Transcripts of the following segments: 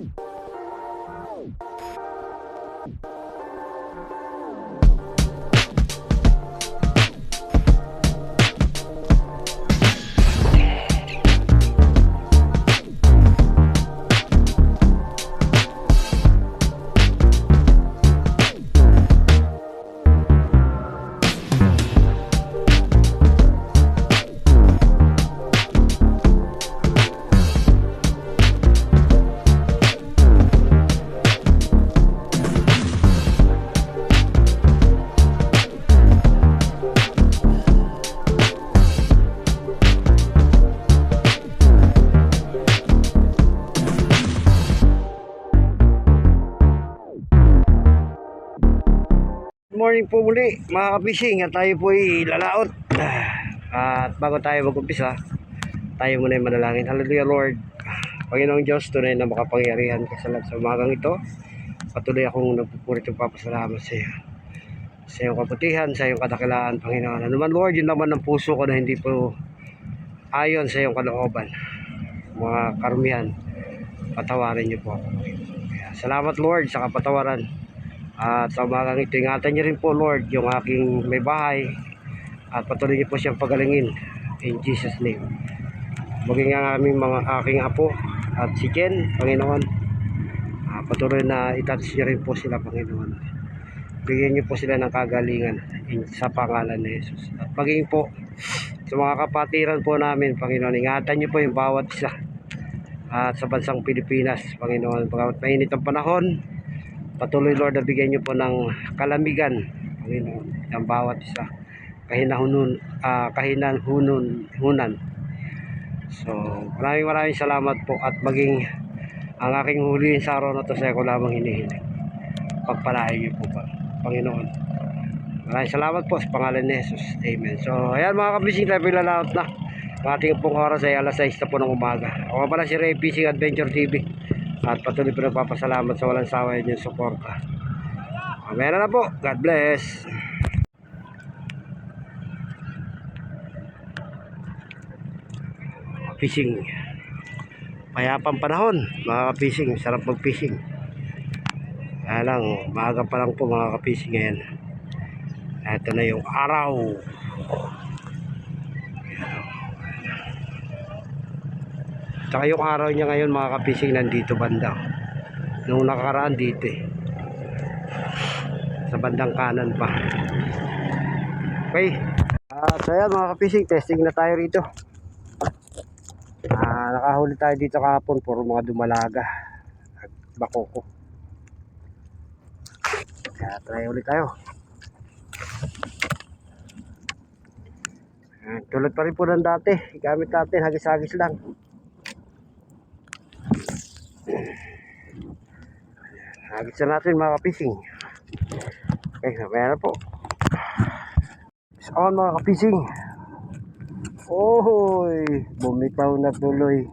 you morning po muli mga kabising at tayo po ay lalaot. At bago tayo mag-umpisa, tayo muna ay manalangin. Hallelujah Lord. Panginoong Diyos, tunay na makapangyarihan ka sa lahat umagang ito. Patuloy akong nagpupurit yung papasalamat sa iyo. Sa iyong kaputihan, sa iyong kadakilaan, Panginoon. Ano man Lord, yun naman ang puso ko na hindi po ayon sa iyong kalooban. Mga karumihan, patawarin niyo po ako. Kaya, salamat Lord sa kapatawaran. At ito, ingatan niyo rin po Lord yung aking may bahay at patuloy niyo po siyang pagalingin in Jesus name. Maging ang aming mga aking apo at si Jen, Panginoon. ah, patuloy na itouch niyo rin po sila, Panginoon. Bigyan niyo po sila ng kagalingan in, sa pangalan ni Jesus. At maging po sa mga kapatiran po namin, Panginoon, ingatan niyo po yung bawat isa at sa bansang Pilipinas, Panginoon. Pagkat mainit ang panahon, Patuloy Lord na bigyan niyo po ng kalamigan, Panginoon, ng bawat isa. Kahinahunun, ah kahinanhunon, hunan. So, maraming maraming salamat po at maging ang aking huliin sa araw na to sa ko lamang hinihiling. Pagpalain niyo po pa, Panginoon. Maraming salamat po sa pangalan ni Jesus. Amen. So, ayan mga kabising tayo pilalaot na. Ang ating pong oras ay alas 6 na po ng umaga. Ako pala si Ray Fishing Adventure TV. At patuloy po nagpapasalamat sa walang sawa inyong suporta. Amen na po. God bless. Fishing. Mayapang panahon, mga fishing. Sarap mag-fishing. Kaya lang, maaga pa lang po mga ka-fishing ngayon. Ito na yung araw. Tsaka yung araw niya ngayon mga kapising nandito banda. Nung nakaraan dito eh. Sa bandang kanan pa. Okay. Ah, so yan mga kapising, testing na tayo rito. Ah, nakahuli tayo dito kahapon puro mga dumalaga. At bakoko. Kaya try ulit tayo. Ah, tulad pa rin po ng dati. Gamit natin, hagis-hagis lang. Hagis na natin mga kapising. Okay, mamaya na po. It's on mga kapising. Ohoy, bumitaw na tuloy.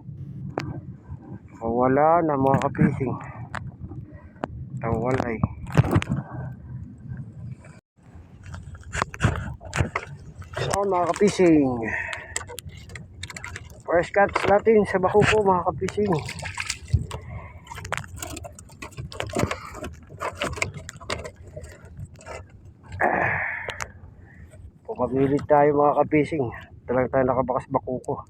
Wala na mga kapising. Tawalay. It's on mga kapising. First cuts natin sa bakuko mga kapising. Pumamilit tayo mga kapising. Talang tayo nakabakas bakuko.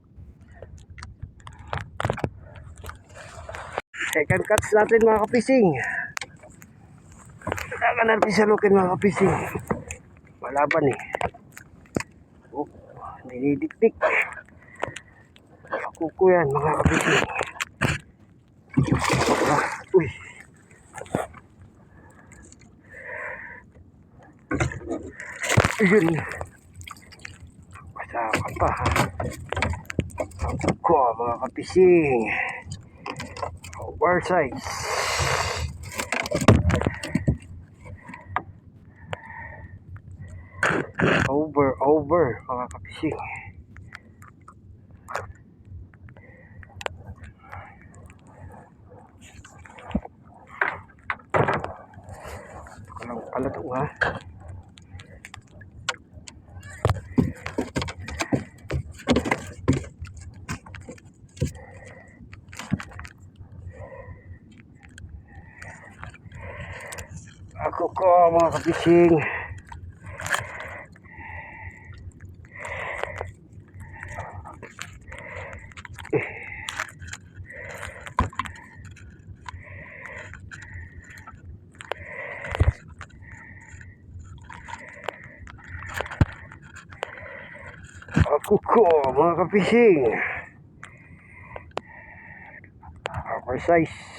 Second cuts natin mga kapising. Kailangan natin sa lukin mga kapising. Malaban eh. Oh, nilidiktik. Bakuko yan mga kapising. Ah, uy. Ayun. Pa ha. Ko mga kapising. Oversize. Over, over mga kapising. Walang pala to ha. Ako ko mga kapising. Ako ko mga kapising. Precise.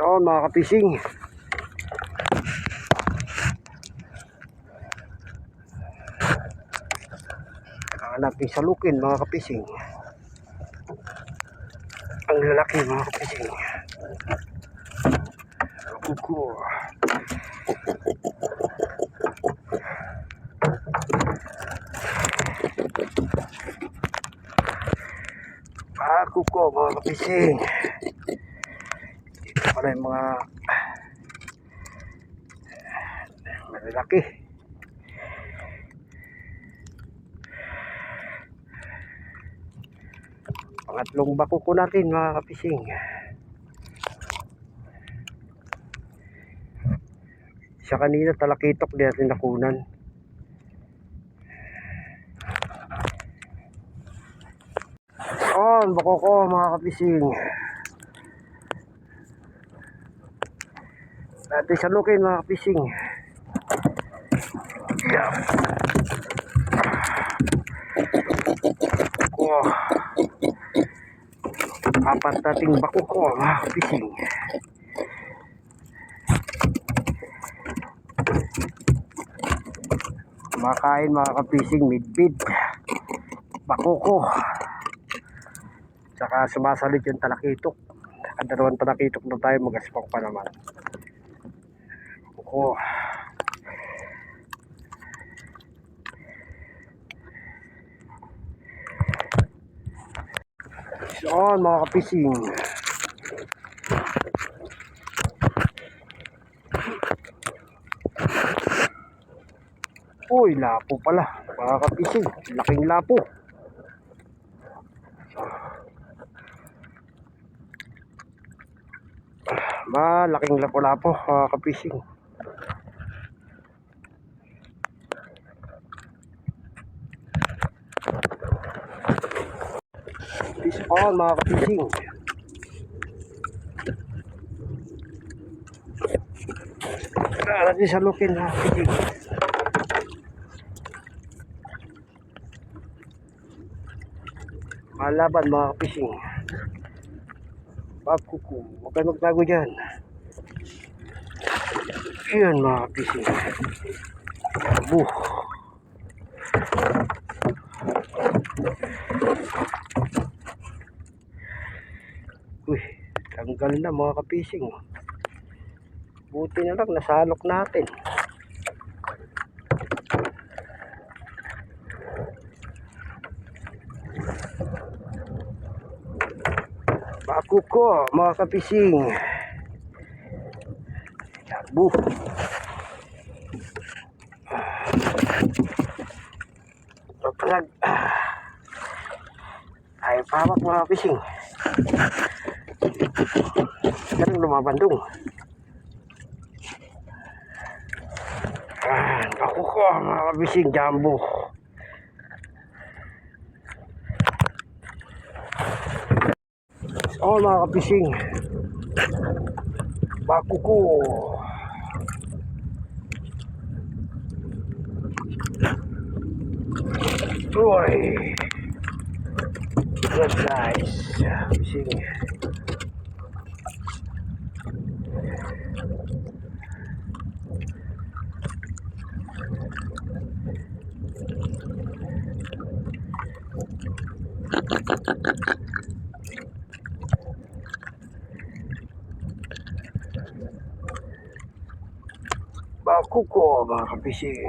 So mga kapising. Kailangan natin salukin mga kapising. Ang lalaki mga kapising. Ako ko. Ako ko mga kapising. Pala yung mga malalaki. Pangatlong bako ko natin mga kapising. Sa kanina talakitok di natin nakunan. On, bako ko mga kapising. Natin salukin mga kapising. Yeah. Ko. Apat nating bako ko mga kapising. Kumakain mga kapising midbid. Bako ko. Saka sumasalit yung talakitok. Ang dalawang talakitok na tayo mag-aspok pa naman. Ako. So, mga kapising. Uy, lapo pala. Mga kapising. Laking lapo. Malaking lapo-lapo mga kapising. Fish on mga kapising. Ah, natin sa lukin mga kapising. Malaban mga kapising. Pagkuku, huwag kayo magtago dyan. Ayan mga kapising. Buh. Uy, tanggal na mga kapising. Buti na lang, nasalok natin. Baku ko, mga kapising. Buh. Pagpalag. Ay, pamak mga kapising. Ganun lumabandong. Ah, baku ko, mga kapising, jumbo. Oh, mga kapising. Baku ko. Uy. Good guys. Kapising. Baku ko, mga kapising.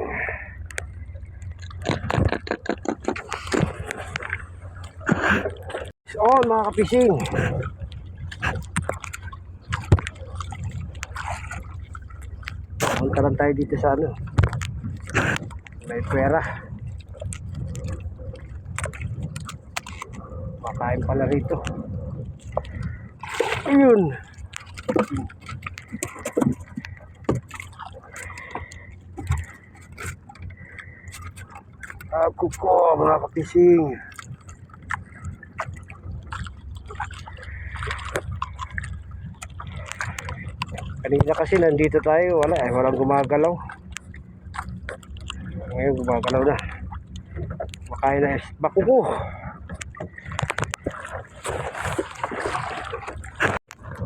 Oh, mga kapising. Punta lang tayo dito sa ano. May pera. Makain pala rito. Ayun. Ako ko, mga kapising. Kanina kasi nandito tayo, wala eh, walang gumagalaw. Ngayon gumagalaw na. Makain na is bakuko.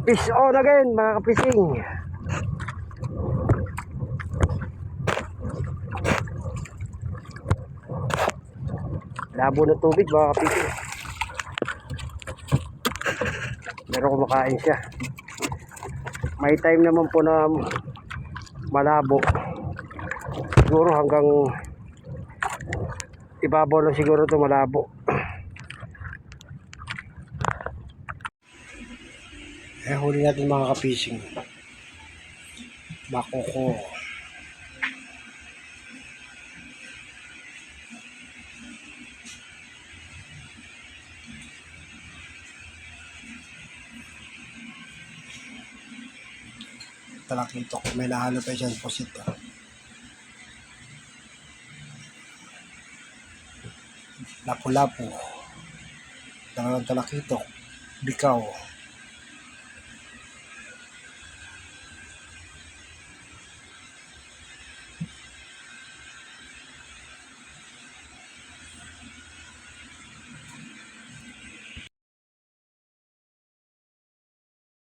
Fish on again, mga kapising. Labo ng tubig, mga kapising. Pero kumakain siya. May time naman po na malabo. Siguro hanggang ibabaw lang siguro to malabo. Eh, huli natin mga kapising. Makoko. Talakito ko. May nahalo pa dyan posit. ah. Lapu-lapu. Dalawang talakito. Bikaw.